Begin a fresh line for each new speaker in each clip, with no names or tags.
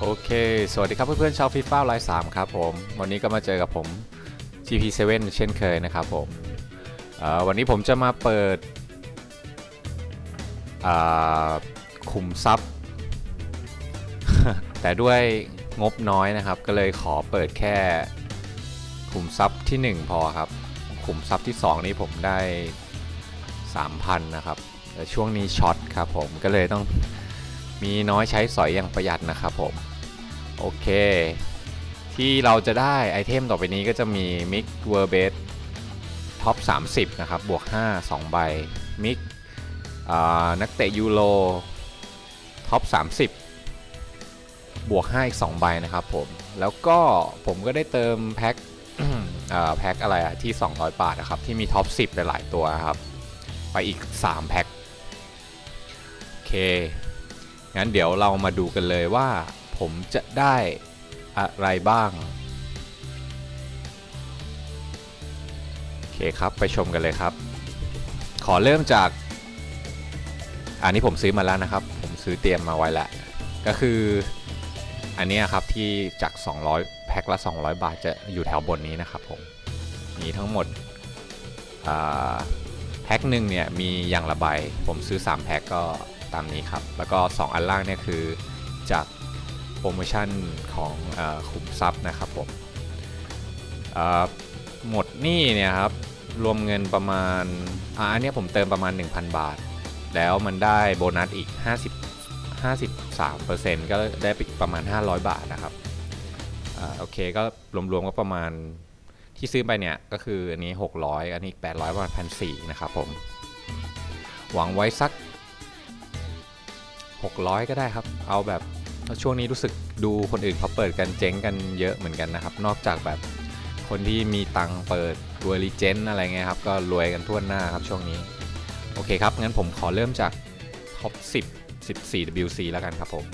โอเค สวัสดีครับเพื่อนๆชาวฟีฟ่าไลฟ์สามครับผม วันนี้ก็มาเจอกับผม GP7 เช่นเคยนะครับผมวันนี้ผมจะมาเปิดขุมทรัพย์ แต่ด้วยงบน้อยนะครับ ก็เลยขอเปิดแค่ขุมทรัพย์ที่ 1 พอครับขุมทรัพย์ที่ 2 นี้ผมได้ 3,000 นะครับแต่ช่วงนี้ช็อตครับผมก็เลยต้องมีน้อยใช้สอยอย่างประหยัดนะครับผม โอเค ที่เราจะได้ไอเทมต่อไปนี้ก็จะมีมิกเวอร์เบสท็อป 30 นะครับ บวก 5 2 ใบมิกนักเตะยูโรท็อป 30 บวก 5 อีก 2 ใบนะครับผม แล้วก็ผมก็ได้เติมแพ็คแพ็คอะไรอะที่ 200 บาทนะครับ ที่มีท็อป 10 หลาย ๆ ตัวครับ ไปอีก 3 แพ็คโอเค งั้นเดี๋ยวเรามาดูกันเลยว่า ผมจะได้อะไรบ้าง โอเคครับไปชมกันเลยครับ ขอเริ่มจาก อันนี้ผมซื้อมาแล้วนะครับ ผมซื้อเตรียมมาไว้แล้ว ก็คืออันนี้ครับที่จาก 200 แพ็คละ 200 บาทจะอยู่แถวบนนี้นะครับผม มีทั้งหมดแพ็คหนึ่งเนี่ยมีอย่างละใบ ผมซื้อ 3 แพ็คก็ตามนี้ครับ แล้วก็ 2 อันล่างเนี่ยคือจาก โปรโมชั่นของออขุมทรัพย์นะครับผมหมดหนี้เนี่ยครับรวมเงินประมาณอันนี้ผมเติมประมาณ 1,000 บาท แล้วมันได้โบนัสอีก 50 53%ก็ได้ไปประมาณ 500 บาทนะครับอโอเคก็รวมๆก็ประมาณที่ซื้อไปเนี่ยก็คืออันนี้ 600 อันนี้800ประมาณ1,400นะครับผม หวังไว้สัก 600 ก็ได้ครับ เอาแบบ ช่วงนี้รู้สึกดูคนอื่นเขาเปิดกันเจ๊งกันเยอะเหมือนกันนะครับ นอกจากแบบคนที่มีตังเปิดตัวรีเจนอะไรเงี้ยครับ ก็รวยกันทั่วหน้าครับช่วงนี้ โอเคครับ งั้นผมขอเริ่มจากท็อป10 14 WC แล้วกันครับผม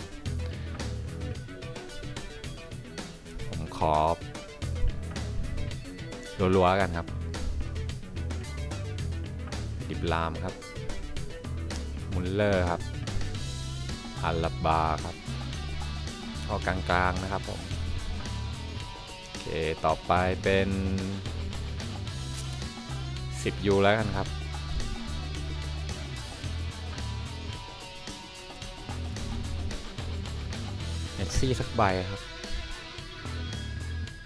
ผมขอรัวๆกันครับ ดิบลามครับ มุลเลอร์ครับอัลลาบาครับ ก็กลางๆนะครับผมโอเคต่อไปเป็น 10ยูแล้วกันครับเมสซี่สักใบครับ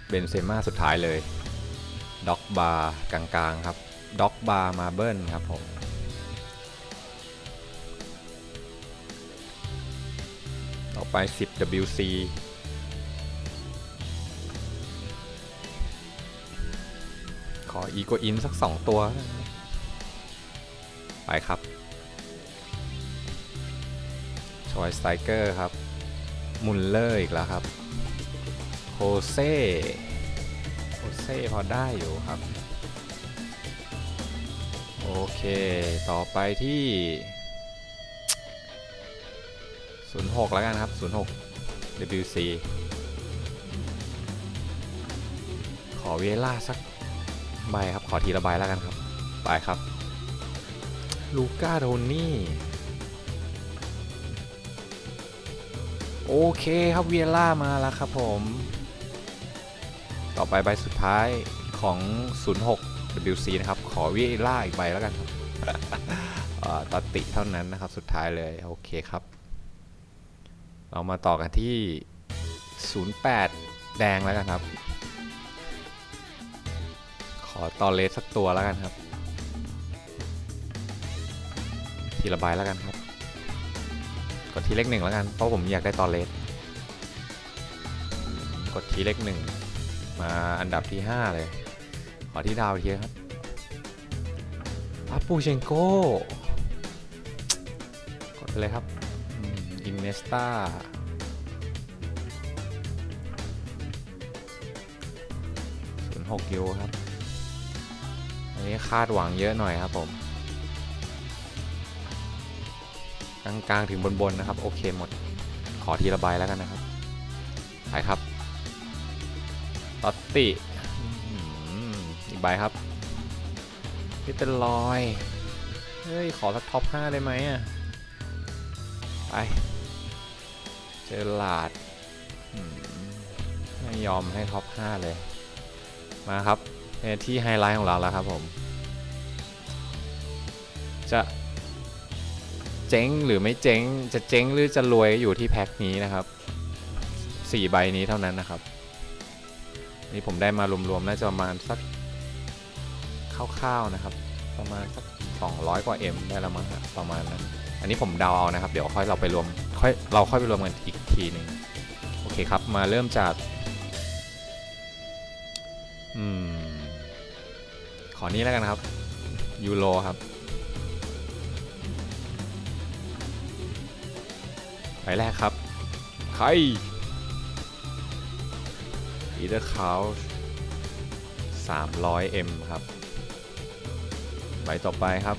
เบนเซม่าสุดท้ายเลยด็อกบาร์กลางๆครับด็อกบาร์มาเบิลครับผมต่อไป10 WC ขออีโกอินสัก 2 ตัว ไปครับชอยสไตเกอร์ครับ มุลเลอร์อีกแล้วครับโฮเซ่โฮเซ่พอได้อยู่ครับ โอเค ต่อไปที่ 06 แล้วกันครับ 06 WC ขอเวล่าสักใบครับ ขอทีละใบแล้วกันครับ ไปครับ ลูก้าโทนี่ โอเคครับเวียล่ามาแล้วครับผม ต่อไปใบสุดท้ายของ 06 WC นะครับ ขอเวียล่าอีกใบแล้วกันครับตัดติเท่านั้นนะครับ สุดท้ายเลย โอเคครับ เรามาต่อกันที่ 08 แดงแล้วกันครับ ขอต่อเลสสักตัวแล้วกันครับ ทีละใบแล้วกันครับ กดทีเลขหนึ่งแล้วกัน เพราะผมอยากได้ต่อเลส กดทีเลขหนึ่งมาอันดับที่ 5 เลย ขอที่ดาวทีครับอัปปูเชนโก้ กดไปเลยครับ อินเนสตาศูนย์หกยูครับ อันนี้คาดหวังเยอะหน่อยครับผม กลางๆถึงบน ๆ นะครับ โอเคหมด ขอทีละใบแล้วกันนะครับไปครับตอตตี้อีกใบครับนี่เป็นรอย เฮ้ย ขอสักท็อป 5 ได้ไหมอะ ไป เจอหลาดไม่ยอมให้ท็อป 5 เลย มาครับเนี่ยที่ไฮไลท์ของเราแล้วครับผม จะเจ๊งหรือไม่เจ๊ง จะเจ๊งหรือจะรวยอยู่ที่แพ็คนี้นะครับสี่ใบนี้เท่านั้นนะครับ นี่ผมได้มารวมๆน่าจะประมาณสักคร่าวๆนะครับ ประมาณสัก 200 กว่า M ได้ละมั้งประมาณนั้น อันนี้ผมเดาเอานะครับ เดี๋ยวค่อยเราไปรวมค่อยเราค่อยไปรวมกันอีกทีหนึ่งโอเคครับ มาเริ่มจาก อืม ขอนี้แล้วกันครับ ยูโรครับใบแรกครับ ใครอีเดอร์คาว 300M ครับ ใบต่อไปครับ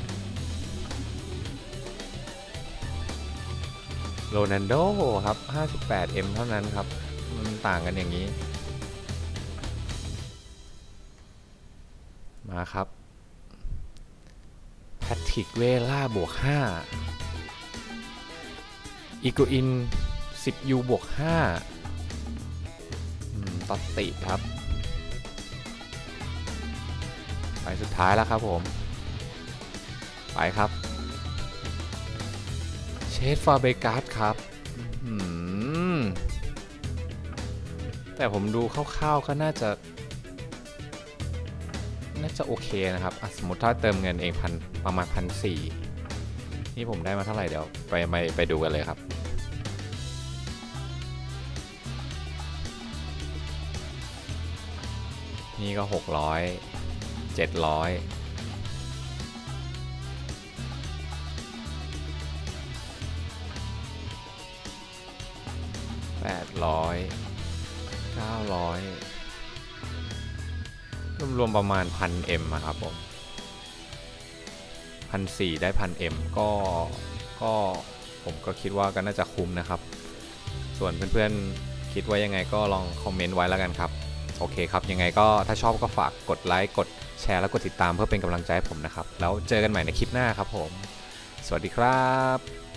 โรนันโดครับ 58M เท่านั้นครับ มันต่างกันอย่างนี้ มาครับแพทริกเวล่าบวก 5 อีโกอิน 10U บวก5ตอตติครับ ไปสุดท้ายแล้วครับผม ไปครับ ชฟฟาเบกัสครับแต่ผมดูคร่าวๆก็น่าจะ น่าจะโอเคนะครับสมมติถ้าเติมเงินเองพันประมาณพันสี่นี่ผมได้มาเท่าไหร่เดี๋ยวไปไปไปดูกันเลยครับนี่ก็หก ร้อยเจ็ดร้อยแปดร้อยเก้าร้อยรวมประมาณพันเอ็มครับผมพันสี่ได้พันเอ็มก็ก็ผมก็คิดว่าก็น่าจะคุ้มนะครับ ส่วนเพื่อนๆคิดว่ายังไงก็ลองคอมเมนต์ไว้แล้วกันครับ โอเคครับ ยังไงก็ถ้าชอบก็ฝากกดไลค์กดแชร์และกดติดตามเพื่อเป็นกำลังใจให้ผมนะครับ แล้วเจอกันใหม่ในคลิปหน้าครับผม สวัสดีครับ